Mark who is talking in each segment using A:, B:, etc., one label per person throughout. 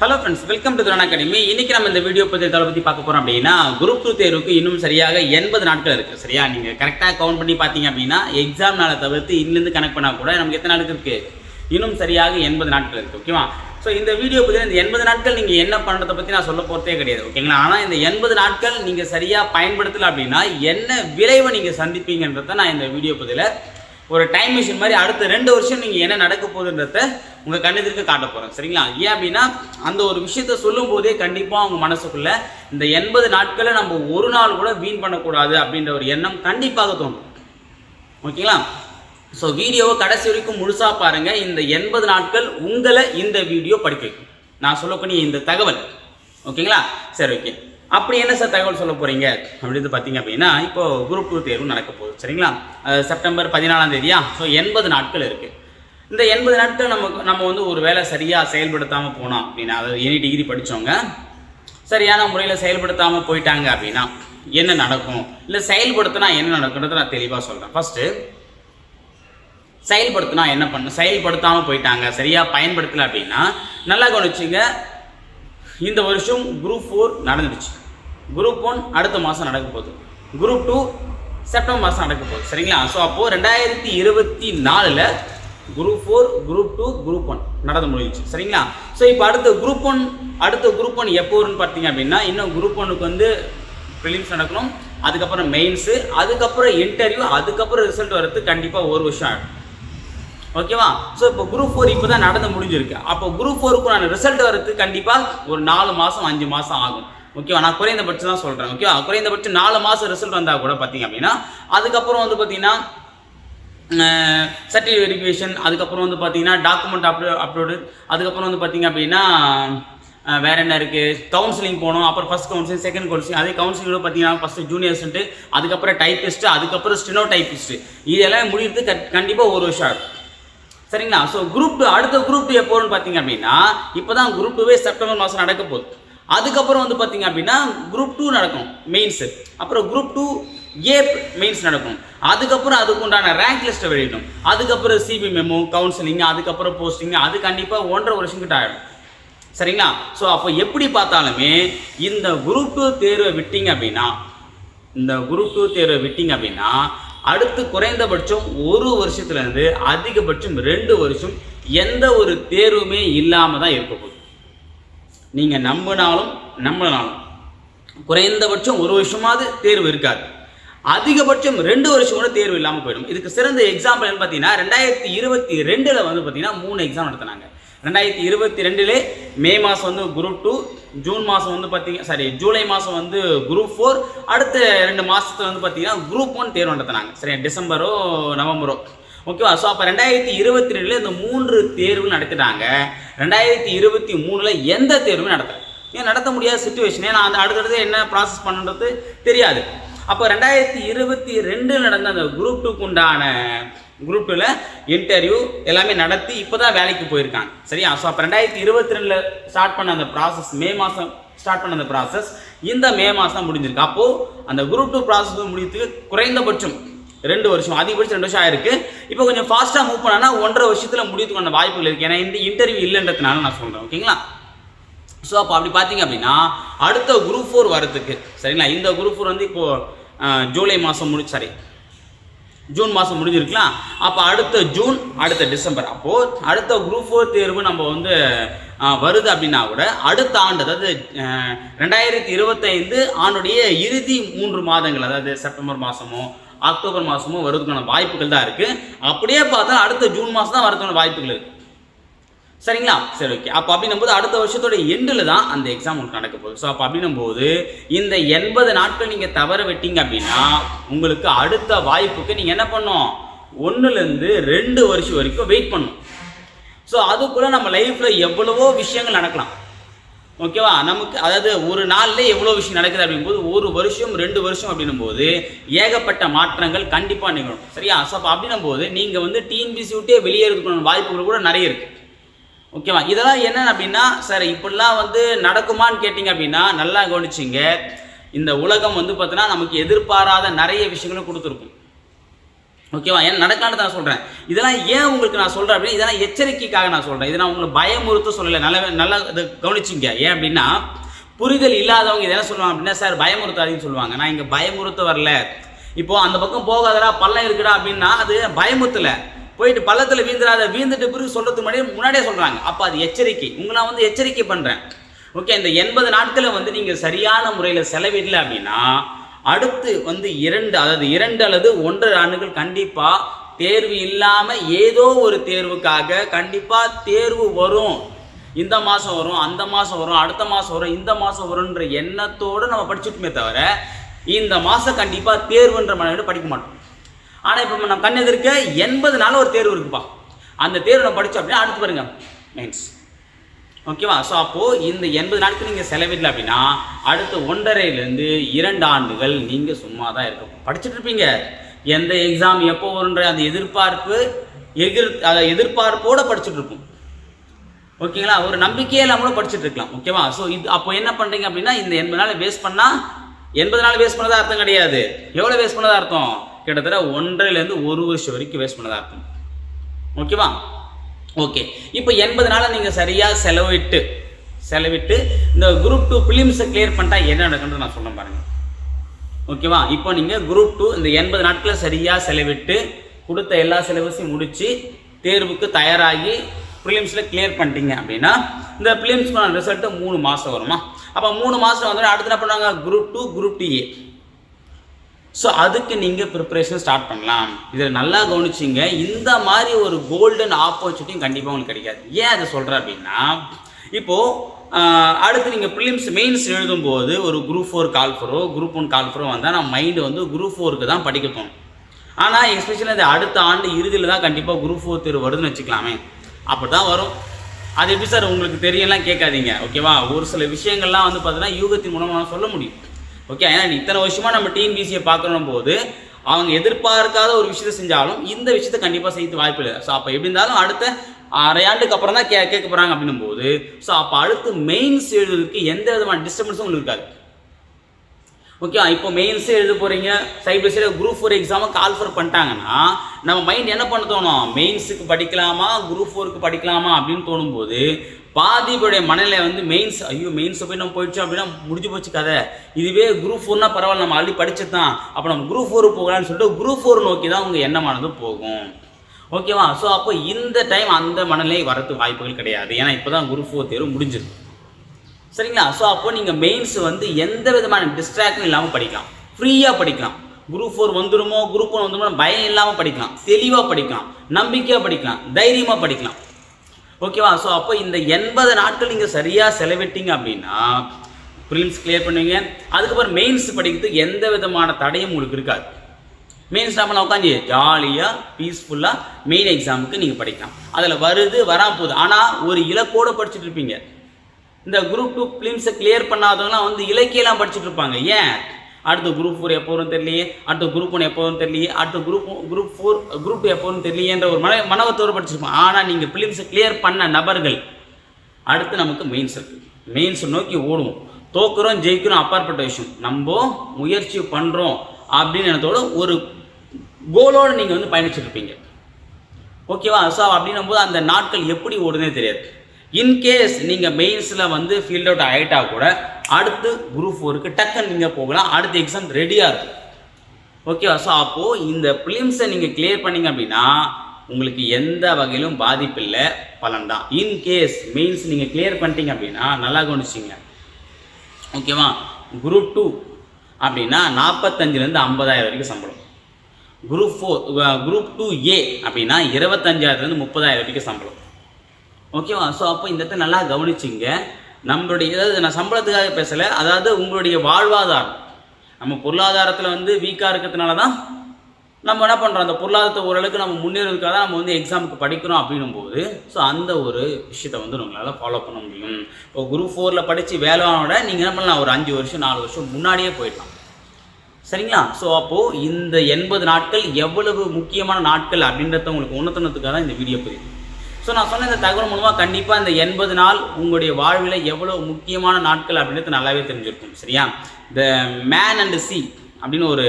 A: Hello friends welcome to துரான் academy இன்னைக்கு நம்ம இந்த வீடியோ பற்றி எதை பற்றி பார்க்க போகிறோம் அப்படின்னா குரூப் டூ தேர்வுக்கு இன்னும் சரியாக எண்பது நாட்கள் இருக்குது சரியா? நீங்கள் கரெக்டாக கவுண்ட் பண்ணி பார்த்தீங்க அப்படின்னா எக்ஸாம் நாளை தவிர்த்து இன்னிலேருந்து கனெக்ட் பண்ணால் கூட நமக்கு எத்தனை நாளுக்கு இருக்குது இன்னும் சரியாக எண்பது நாட்கள் இருக்குது ஓகேவா ஸோ இந்த வீடியோ பற்றி இந்த எண்பது நாட்கள் நீங்கள் என்ன பண்ணுறதை பற்றி நான் சொல்ல போகிறதே கிடையாது ஓகேங்களா ஆனால் இந்த எண்பது நாட்கள் நீங்கள் சரியாக பயன்படுத்தலை அப்படின்னா என்ன விளைவை நீங்கள் சந்திப்பீங்கன்றதை நான் இந்த வீடியோ பதில் ஒரு டைம் மிஷின் மாதிரி அடுத்த ரெண்டு வருஷம் நீங்கள் என்ன நடக்க போகுதுன்றத உங்கள் கண்ணெதிர்க்க காட்ட போகிறோம் சரிங்களா? ஏன் அப்படின்னா அந்த ஒரு விஷயத்த சொல்லும் போதே கண்டிப்பாக அவங்க மனசுக்குள்ள இந்த எண்பது நாட்களை நம்ம ஒரு நாள் கூட வீண் பண்ணக்கூடாது அப்படின்ற ஒரு எண்ணம் கண்டிப்பாக தோணும் ஓகேங்களா? ஸோ வீடியோவை கடைசி வரைக்கும் முழுசாக பாருங்கள் இந்த எண்பது நாட்கள் உங்களை இந்த வீடியோ படிக்க வைக்கும். நான் சொல்லக்கூடிய இந்த தகவல். ஓகேங்களா? சரி ஓகே அப்படி என்ன சார் தகவல் சொல்ல போகிறீங்க அப்படின்னு பார்த்தீங்க அப்படின்னா இப்போ குரூப் டூ தேர்வு நடக்க போகுது சரிங்களா? செப்டம்பர் பதினாலாம் தேதியா? ஸோ எண்பது நாட்கள் இருக்குது இந்த எண்பது நாட்கள் நமக்கு நம்ம வந்து ஒரு வேலை சரியாக செயல்படுத்தாமல் போனோம் அப்படின்னா அதாவது எனி டிகிரி படித்தவங்க சரியான முறையில் செயல்படுத்தாமல் போயிட்டாங்க அப்படின்னா என்ன நடக்கும்? இல்லை செயல்படுத்தினா என்ன நடக்குன்றதை நான் தெளிவாக சொல்கிறேன் ஃபஸ்ட்டு செயல்படுத்தினா என்ன பண்ணணும் செயல்படுத்தாமல் போயிட்டாங்க சரியாக பயன்படுத்தலை அப்படின்னா நல்லா கவனிச்சுங்க. இந்த வருஷம் குரூப் ஃபோர் நடந்துடுச்சு. குரூப் ஒன் அடுத்த மாதம் நடக்க போகுது. குரூப் டூ செப்டம்பர் மாதம் நடக்க போகுது. சரிங்களா? ஸோ அப்போது ரெண்டாயிரத்தி இருபத்தி நாலில் group four group two group one நடந்து முடிஞ்சிச்சு. சரிங்களா? ஸோ இப்போ அடுத்த குரூப் ஒன் அடுத்த குரூப் ஒன் எப்போ வரும்னு பார்த்தீங்க அப்படின்னா இன்னும் குரூப் ஒன்னுக்கு வந்து ப்ரிலிம்ஸ் நடக்கணும். அதுக்கப்புறம் மெயின்ஸு அதுக்கப்புறம் இன்டர்வியூ அதுக்கப்புறம் ரிசல்ட் வரது கண்டிப்பாக ஒரு வருஷம் ஆகும். ஓகேவா ஸோ இப்போ குரூப் ஃபோர் இப்போ தான் நடந்து முடிஞ்சிருக்கு. அப்போ குரூப் ஃபோருக்கு நான் ரிசல்ட் வரதுக்கு கண்டிப்பாக ஒரு நாலு மாதம் அஞ்சு மாதம் ஆகும். ஓகேவா? நான் குறைந்தபட்சம் தான் சொல்கிறேன் ஓகேவா? குறைந்தபட்சம் நாலு மாதம் ரிசல்ட் வந்தால் கூட பார்த்தீங்க அப்படின்னா அதுக்கப்புறம் வந்து பார்த்தீங்கன்னா சர்டிஃபிகேட் வெரிஃபிகேஷன் அதுக்கப்புறம் வந்து பார்த்தீங்கன்னா டாக்குமெண்ட் அப்லோ அப்லோடு அதுக்கப்புறம் வந்து பார்த்தீங்க அப்படின்னா வேறு வேற என்ன இருக்குது கவுன்சிலிங் போகணும் அப்புறம் ஃபஸ்ட் கவுன்சிலிங் செகண்ட் கவுன்சிலிங் அதே கவுன்சிலிங் பார்த்தீங்கன்னா ஃபஸ்ட்டு ஜூனியர்ஸ்ட்டு அதுக்கப்புறம் டைப்பிஸ்ட்டு அதுக்கப்புறம் ஸ்டெனோ டைப்பிஸ்ட்டு இதெல்லாம் முடியறதுக்கு கண்டிப்பாக ஒரு வருஷம் ஆகும். சரிங்களா? ஸோ குரூப் டூ அடுத்த குரூப் டூ எப்போன்னு பார்த்தீங்க அப்படின்னா இப்போ தான் குரூப் டூவே செப்டம்பர் மாதம் நடக்க போகுது. அதுக்கப்புறம் வந்து பார்த்தீங்க அப்படின்னா குரூப் டூ நடக்கும் மெயின்ஸு அப்புறம் குரூப் டூ ஏ மெயின்ஸ் நடக்கும். அதுக்கப்புறம் அதுக்கு உண்டான ரேங்க் லிஸ்ட்டை வெளியிடும். அதுக்கப்புறம் சிபி மெமோ கவுன்சிலிங் அதுக்கப்புறம் போஸ்டிங் அது கண்டிப்பாக ஒன்றரை வருஷம் கிட்ட ஆகிடும் சரிங்களா? ஸோ அப்போ எப்படி பார்த்தாலுமே இந்த குரூப் டூ தேர்வை விட்டீங்க அப்படின்னா இந்த குரூப் டூ தேர்வை விட்டீங்க அப்படின்னா அடுத்து குறைந்தபட்சம் ஒரு வருஷத்துலேருந்து அதிகபட்சம் ரெண்டு வருஷம் எந்த ஒரு தேர்வுமே இல்லாமல் தான் இருக்க போகுது. நீங்கள் நம்பினாலும் நம்பினாலும் குறைந்தபட்சம் ஒரு வருஷமாவது தேர்வு இருக்காது. அதிகபட்சம் ரெண்டு வருஷம் கூட தேர்வு இல்லாமல் போயிடும். இதுக்கு சிறந்த எக்ஸாம்பிள் என்ன பார்த்தீங்கன்னா ரெண்டாயிரத்தி இருபத்தி ரெண்டில் வந்து பார்த்தீங்கன்னா மூணு எக்ஸாம் நடத்தினாங்க. ரெண்டாயிரத்தி இருபத்தி ரெண்டுலே மே மாதம் வந்து குரூப் டூ ஜூன் மாதம் வந்து பார்த்தீங்க சாரி ஜூலை மாதம் வந்து குரூப் ஃபோர் அடுத்த ரெண்டு மாதத்துல வந்து பார்த்தீங்கன்னா குரூப் ஒன் தேர்வு நடத்தினாங்க. சரியா டிசம்பரோ நவம்பரோ. ஓகேவா ஸோ அப்போ ரெண்டாயிரத்தி இருபத்தி ரெண்டில் இந்த மூன்று தேர்வு நடத்திட்டாங்க. ரெண்டாயிரத்தி இருபத்தி மூணில் எந்த தேர்வுமே நடத்த ஏன் நடத்த முடியாத சுச்சுவேஷனே நான் அந்த அடுத்தடுத்து என்ன ப்ராசஸ் பண்ணுறது தெரியாது. அப்போ ரெண்டாயிரத்தி இருபத்தி ரெண்டில் நடந்த அந்த குரூப் டூக்கு உண்டான குரூப் டூவில் இன்டர்வியூ எல்லாமே நடத்தி இப்போ தான் வேலைக்கு போயிருக்காங்க. சரியா? ஸோ அப்போ ரெண்டாயிரத்தி இருபத்தி ரெண்டில் ஸ்டார்ட் பண்ண அந்த ப்ராசஸ் மே மாதம் ஸ்டார்ட் பண்ண அந்த ப்ராசஸ் இந்த மே மாதம் முடிஞ்சிருக்கு. அப்போது அந்த குரூப் டூ ப்ராசஸ் முடியறதுக்கு குறைந்தபட்சம் ரெண்டு வருஷம் அதிகபட்சம் ரெண்டு வருஷம் ஆயிருக்கு. இப்போ கொஞ்சம் ஃபாஸ்ட்டாக மூவ் பண்ணானா ஒன்றரை வருஷத்தில் முடியறதுக்கான வாய்ப்புகள் இருக்குது ஏன்னா இந்த இன்டர்வியூ இல்லைன்றதுனால நான் சொல்கிறேன் ஓகேங்களா ஸோ அப்போ அப்படி பார்த்தீங்க அப்படின்னா அடுத்த குரூப் ஃபோர் வரதுக்கு சரிங்களா? இந்த குரூப் ஃபோர் வந்து இப்போது ஜூலை மாதம் முடி சாரி ஜூன் மாதம் முடிஞ்சிருக்கலாம் அப்போ அடுத்த ஜூன் அடுத்த டிசம்பர். அப்போது அடுத்த குரூப் ஃபோர் தேர்வு நம்ம வந்து வருது அப்படின்னா கூட அடுத்த ஆண்டு அதாவது ரெண்டாயிரத்தி இருபத்தைந்து ஆண்டுடைய இறுதி மூன்று மாதங்கள் அதாவது செப்டம்பர் மாதமோ அக்டோபர் மாதமும் வருவதுக்கான வாய்ப்புகள் தான் இருக்குது அப்படியே பார்த்தா அடுத்த ஜூன் மாதம் தான் வரதுக்கான வாய்ப்புகள் இருக்குது சரிங்களா? சரி ஓகே அப்போ அப்படின்னும் போது அடுத்த வருஷத்தோட எண்டில் தான் அந்த எக்ஸாம் உங்களுக்கு நடக்க போகுது. ஸோ அப்போ அப்படின்னும் போது இந்த எண்பது நாட்கள் நீங்கள் தவற விட்டீங்க அப்படின்னா உங்களுக்கு அடுத்த வாய்ப்புக்கு நீங்கள் என்ன பண்ணணும்? ஒன்றுலேருந்து ரெண்டு வருஷம் வரைக்கும் வெயிட் பண்ணும் ஸோ அதுக்குள்ளே நம்ம லைஃப்பில் எவ்வளவோ விஷயங்கள் நடக்கலாம். ஓகேவா? நமக்கு அதாவது ஒரு நாள்லேயே எவ்வளோ விஷயம் நடக்குது அப்படிங்கும்போது ஒரு வருஷம் ரெண்டு வருஷம் அப்படின்னும் போது ஏகப்பட்ட மாற்றங்கள் கண்டிப்பாக நிகழும். சரியா? ஸோ அப்போ அப்படின்னும் போது நீங்கள் வந்து டிஎன்பிசி விட்டே வெளியேறதுக்கான வாய்ப்புகள் கூட நிறைய இருக்குது ஓகேவா? இதெல்லாம் என்ன அப்படின்னா சார் இப்படிலாம் வந்து நடக்குமான்னு கேட்டிங்க அப்படின்னா நல்லா கவனிச்சிங்க. இந்த உலகம் வந்து பார்த்தோன்னா நமக்கு எதிர்பாராத நிறைய விஷயங்களும் கொடுத்துருக்கும். ஓகேவா? ஏன் நடக்கலான்னு நான் சொல்கிறேன் இதெல்லாம் ஏன் உங்களுக்கு நான் சொல்கிறேன் அப்படின்னா இதெல்லாம் எச்சரிக்கைக்காக நான் சொல்கிறேன் இதை நான் உங்களுக்கு பயமுறுத்த சொல்லலை. நல்ல நல்லா இதை கவனிச்சிங்க. ஏன் அப்படின்னா புரிதல் இல்லாதவங்க இதை என்ன சொல்லுவாங்க அப்படின்னா சார் பயமுறுத்தாதீங்கன்னு சொல்லுவாங்க. நான் இங்கே பயமுறுத்த வரல. இப்போ அந்த பக்கம் போகாதடா பள்ளம் இருக்குடா அப்படின்னா அது பயமுறுத்தலை. போயிட்டு பள்ளத்தில் வீந்துடாத வீந்துட்டு பிறகு சொல்கிறதுக்கு முன்னாடியே முன்னாடியே சொல்கிறாங்க அப்போ அது எச்சரிக்கை. உங்களை நான் வந்து எச்சரிக்கை பண்ணுறேன் ஓகே இந்த எண்பது நாட்களை வந்து நீங்கள் சரியான முறையில் செலவிடல அப்படின்னா அடுத்து வந்து இரண்டு அதாவது இரண்டு அல்லது ஒன்றரை ஆண்டுகள் கண்டிப்பாக தேர்வு இல்லாமல் ஏதோ ஒரு தேர்வுக்காக கண்டிப்பாக தேர்வு வரும். இந்த மாதம் வரும் அந்த மாதம் வரும் அடுத்த மாதம் வரும் இந்த மாதம் வரும்ன்ற எண்ணத்தோடு நம்ம படிச்சுட்டுமே தவிர இந்த மாதம் கண்டிப்பாக தேர்வுன்ற மனநிலை படிக்க மாட்டோம். ஆனால் இப்போ நம்ம கண்ணெதிர்க்க எண்பது நாள் ஒரு தேர்வு இருக்குப்பா. அந்த தேர்வு நம்ம படித்தோம் அப்படின்னா அடுத்து பாருங்க. மீன்ஸ் ஓகேவா? ஸோ அப்போது இந்த எண்பது நாட்கள் நீங்கள் செலவிடல அப்படின்னா அடுத்த ஒன்றரைலேருந்து இரண்டு ஆண்டுகள் நீங்கள் சும்மா தான் இருக்கும் படிச்சுட்டு இருப்பீங்க. எந்த எக்ஸாம் எப்போ வருன்ற அந்த எதிர்பார்ப்பு எதிர் அதை எதிர்பார்ப்போடு படிச்சுட்டு இருப்போம். ஓகேங்களா? ஒரு நம்பிக்கையே இல்லாமலும் படிச்சுட்டு இருக்கலாம். ஓகேவா? ஸோ இது அப்போ என்ன பண்ணுறீங்க அப்படின்னா இந்த எண்பது நாள் வேஸ்ட் பண்ணால் எண்பது நாள் வேஸ்ட் பண்ணதா அர்த்தம் கிடையாது. எவ்வளோ வேஸ்ட் பண்ணதா அர்த்தம்? கிட்டத்தட்ட ஒன்றரைலேருந்து ஒரு வருஷம் வரைக்கும் வேஸ்ட் பண்ணதா அர்த்தம். ஓகேவா? ஓகே இப்போ எண்பது நாளை நீங்கள் சரியாக செலவிட்டு செலவிட்டு இந்த குரூப் டூ ஃபிலிம்ஸை கிளியர் பண்ணிட்டா என்ன நடக்குன்னு நான் சொல்ல பாருங்க. ஓகேவா இப்போ நீங்கள் குரூப் டூ இந்த எண்பது நாட்களை சரியாக செலவிட்டு கொடுத்த எல்லா சிலபஸையும் முடித்து தேர்வுக்கு தயாராகி ப்ரிலிம்ஸில் கிளியர் பண்ணிட்டீங்க அப்படின்னா இந்த ப்ரிலிம்ஸ்க்கான ரிசல்ட்டு மூணு மாதம் வருமா? அப்போ மூணு மாதம் வந்து அடுத்து என்ன பண்ணுவாங்க? Group two group two A so அதுக்கு நீங்கள் ப்ரிப்பரேஷன் ஸ்டார்ட் பண்ணலாம். இதில் நல்லா கவனிச்சிங்க. இந்த மாதிரி ஒரு கோல்டன் ஆப்பர்ச்சுனிட்டியும் கண்டிப்பாக உங்களுக்கு கிடைக்காது. ஏன் அதை சொல்கிறேன் அப்படின்னா இப்போது அடுத்து நீங்கள் ப்ரிலிம்ஸ் மெயின்ஸ் எழுதும்போது ஒரு குரூப் ஃபோர் கால் ஃபோரோ குரூப் ஒன் கால் ஃபோரோ வந்தால் நான் மைண்டு வந்து குரூப் ஃபோருக்கு தான் படிக்க தோணும். ஆனால் எஸ்பெஷலி அது அடுத்த ஆண்டு இறுதியில் தான் கண்டிப்பாக குரூப் ஃபோர் தேர்வு வருதுன்னு வச்சுக்கலாமே. அப்படி தான் வரும். அது எப்படி சார் உங்களுக்கு தெரியலாம் கேட்காதீங்க ஓகேவா ஒரு சில விஷயங்கள்லாம் வந்து பார்த்தீங்கன்னா யூகத்தின் மூலமாக சொல்ல முடியும். ஓகே ஏன்னா இத்தனை வருஷமாக நம்ம டிஎன்பிசியை பார்க்கணும் போது அவங்க எதிர்பார்க்காத ஒரு விஷயத்தை செஞ்சாலும் இந்த விஷயத்தை கண்டிப்பாக செய்து வாய்ப்பு இல்லை ஸோ அப்போ எப்படி இருந்தாலும் அடுத்த அரையாண்டுக்கு அப்புறம் தான் கே கேட்க போகிறாங்க அப்படின்னும் போது ஸோ அப்போ அடுத்து மெயின்ஸ் எழுதுறதுக்கு எந்த விதமான டிஸ்டர்பன்ஸும் உங்களுக்கு இருக்காது. ஓகே இப்போ மெயின்ஸே எழுத போகிறீங்க சைட் பை குரூப் ஃபோர் எக்ஸாமை கால் ஃபர் பண்ணிட்டாங்கன்னா நம்ம மைண்ட் என்ன பண்ண தோணும்? மெயின்ஸுக்கு படிக்கலாமா குரூப் ஃபோருக்கு படிக்கலாமா அப்படின்னு தோணும்போது பாதிப்புடைய மனநிலை வந்து மெயின்ஸ் ஐயோ மெயின்ஸை போய் நம்ம போயிடுச்சோம் அப்படின்னா முடிஞ்சு போச்சு கதை. இதுவே குரூப் ஃபோர்னா பரவாயில்ல நம்ம ஆல்ரெடி படிச்சது தான். அப்போ நம்ம குரூப் ஃபோர் போகலான்னு சொல்லிட்டு குரூப் ஃபோர் நோக்கி தான் உங்கள் எண்ணமானது போகும். ஓகேவா? ஸோ அப்போ இந்த டைம் அந்த மனநிலை வரதுக்கு வாய்ப்புகள் கிடையாது. ஏன்னா இப்போ தான் குரூப் ஃபோர் தேர்வு முடிஞ்சிருக்கு. சரிங்களா? ஸோ அப்போ நீங்கள் மெயின்ஸ் வந்து எந்த விதமான டிஸ்ட்ராக்டும் இல்லாமல் படிக்கலாம். ஃப்ரீயாக படிக்கலாம். குரூப் ஃபோர் வந்துடுமோ குரூப் ஒன் வந்துடுமோ பயம் இல்லாமல் படிக்கலாம். தெளிவாக படிக்கலாம். நம்பிக்கையாக படிக்கலாம். தைரியமாக படிக்கலாம். ஓகேவா ஸோ அப்போ இந்த எண்பது நாட்கள் நீங்கள் சரியாக செலவிட்டீங்க அப்படின்னா ப்ரிலிம்ஸ் கிளியர் பண்ணுவீங்க. அதுக்கப்புறம் மெயின்ஸ் படிக்கிறதுக்கு எந்த விதமான தடையும் உங்களுக்கு இருக்காது. மெயின்ஸ் நம்ம உட்காந்து ஜாலியாக பீஸ்ஃபுல்லாக மெயின் எக்ஸாமுக்கு நீங்கள் படிக்கலாம். அதில் வருது வரா போகுது. ஆனால் ஒரு இலக்கோடு படிச்சுட்டு இருப்பீங்க. இந்த குரூப் டூ ஃபிலிம்ஸை கிளியர் பண்ணாதவங்களாம் வந்து இலக்கியெல்லாம் படிச்சுட்டு இருப்பாங்க. ஏன்? அடுத்த குரூப் ஃபோர் எப்போ வரும் தெரியலையே அடுத்த குரூப் ஒன் எப்போ வரும் தெரியலையே அடுத்த group group four group two எப்போ வரும் தெரியலையேன்ற ஒரு மன மனவத்தோடு படிச்சிருப்பாங்க. ஆனால் நீங்கள் ஃபிலிம்ஸை கிளியர் பண்ண நபர்கள் அடுத்து நமக்கு மெயின்ஸ் இருக்குது மெயின்ஸ் நோக்கி ஓடுவோம். தோக்குறோம் ஜெயிக்கிறோம் அப்பாற்பட்ட விஷயம். நம்ம முயற்சி பண்ணுறோம் அப்படின்னு எனத்தோட ஒரு கோலோடு நீங்கள் வந்து பயணிச்சுட்டு இருப்பீங்க. ஓகேவா ஸோ அப்படின்னும் போது அந்த நாட்கள் எப்படி ஓடுனே தெரியாது. இன்கேஸ் நீங்கள் மெயின்ஸில் வந்து ஃபீல்ட் அவுட் ஆகிட்டா கூட அடுத்து குரூப் ஃபோருக்கு டக்குன்னு நீங்கள் போகலாம். அடுத்த எக்ஸாம் ரெடியாக இருக்கும். ஓகேவா ஸோ அப்போது இந்த ஃபிலிம்ஸை நீங்கள் கிளியர் பண்ணீங்க அப்படின்னா உங்களுக்கு எந்த வகையிலும் பாதிப்பில்லை பலன் தான். இன்கேஸ் மெயின்ஸ் நீங்கள் கிளியர் பண்ணிட்டீங்க அப்படின்னா நல்லா கவனிச்சிங்க ஓகேவா குரூப் டூ அப்படின்னா நாற்பத்தஞ்சிலேருந்து ஐம்பதாயிரம் வரைக்கும் சம்பளம். Group four group two A அப்படின்னா இருபத்தஞ்சாயிரத்துலேருந்து முப்பதாயிரம் வரைக்கும் சம்பளம். ஓகேவா ஸோ அப்போ இந்த இடத்த நல்லா கவனிச்சிங்க. நம்மளுடைய அதாவது நான் சம்பளத்துக்காக பேசலை அதாவது உங்களுடைய வாழ்வாதாரம். நம்ம பொருளாதாரத்தில் வந்து வீக்காக இருக்கிறதுனால தான் நம்ம என்ன பண்ணுறோம் அந்த பொருளாதாரத்தை ஓரளவுக்கு நம்ம முன்னேறதுக்காக தான் நம்ம வந்து எக்ஸாமுக்கு படிக்கிறோம் அப்படின்னும் போது ஸோ அந்த ஒரு விஷயத்தை வந்து நம்மளால் ஃபாலோ பண்ண முடியும். இப்போ குரூப் ஃபோரில் படித்து வேலை விட நீங்கள் என்ன பண்ணலாம்? ஒரு அஞ்சு வருஷம் நாலு வருஷம் முன்னாடியே போயிடலாம். சரிங்களா? ஸோ அப்போது இந்த எண்பது நாட்கள் எவ்வளவு முக்கியமான நாட்கள் அப்படின்றத உங்களுக்கு உணர்த்தினதுக்காக தான் இந்த வீடியோ பதிவு. ஸோ நான் சொன்ன இந்த தகவல் மூலமாக கண்டிப்பாக இந்த எண்பது நாள் உங்களுடைய வாழ்வில் எவ்வளோ முக்கியமான நாட்கள் அப்படின்றது நல்லாவே தெரிஞ்சிருக்கும். சரியா? த மேன் அண்ட் சி அப்படின்னு ஒரு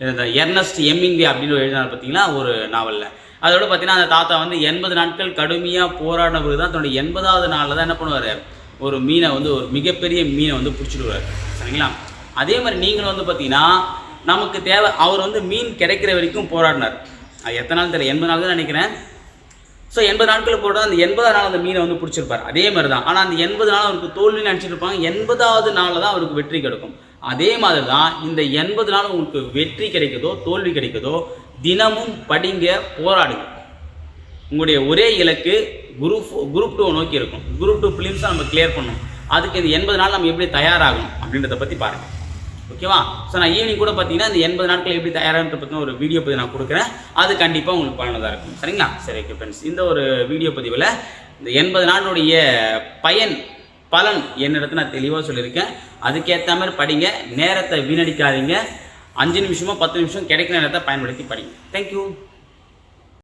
A: இந்த எர்னஸ்ட் எம்மிங்லி அப்படின்னு எழுதினார் பார்த்தீங்களா ஒரு நாவலில். அதோட பார்த்தீங்கன்னா அந்த தாத்தா வந்து எண்பது நாட்கள் கடுமையாக போராடின பிறகு தான் தன்னுடைய எண்பதாவது நாளில் தான் என்ன பண்ணுவார்? ஒரு மீனை வந்து ஒரு மிகப்பெரிய மீனை வந்து பிடிச்சிடுவார் சரிங்களா? அதே மாதிரி நீங்களும் வந்து பார்த்தீங்கன்னா நமக்கு தேவை அவர் வந்து மீன் கிடைக்கிற வரைக்கும் போராடினார். அது எத்தனை நாள் தெரியல எண்பது நாள் தான் நினைக்கிறேன். ஸோ எண்பது நாட்கள் போட்டு அந்த எண்பதாவது நாள் அந்த மீனை வந்து பிடிச்சிருப்பார். அதே மாதிரி தான் ஆனால் அந்த எண்பது நாள் அவருக்கு தோல்வி நினச்சிட்டு இருப்பாங்க. எண்பதாவது நாளில் தான் அவருக்கு வெற்றி கிடைக்கும். அதே மாதிரி தான் இந்த எண்பது நாள் உங்களுக்கு வெற்றி கிடைக்குதோ தோல்வி கிடைக்குதோ தினமும் படிங்க போராடுங்க. உங்களுடைய ஒரே இலக்கு குரூப் குரூப் டூ நோக்கி இருக்கும். குரூப் டூ ஃபிலிம்ஸை நம்ம கிளியர் பண்ணணும். அதுக்கு இந்த எண்பது நாள் நம்ம எப்படி தயாராகணும் அப்படின்றத பற்றி பாருங்கள் ஓகேவா? ஸோ நான் ஈவினிங் கூட பார்த்தீங்கன்னா இந்த எண்பது நாட்கள் எப்படி தயாராகிற பற்றின ஒரு வீடியோ பதிவு நான் கொடுக்குறேன். அது கண்டிப்பாக உங்களுக்கு பயனுள்ளதாக இருக்கும். சரிங்களா? சரி ஓகே ஃப்ரெண்ட்ஸ் இந்த ஒரு வீடியோ பதிவில் இந்த எண்பது நாளுடைய பயன் பலன் என்னிடத்து நான் தெளிவாக சொல்லியிருக்கேன். அதுக்கேற்ற மாதிரி படிங்க. நேரத்தை வீணடிக்காதீங்க. அஞ்சு நிமிஷமோ பத்து நிமிஷம் கிடைக்கிற நேரத்தை பயன்படுத்தி படிங்க. தேங்க்யூ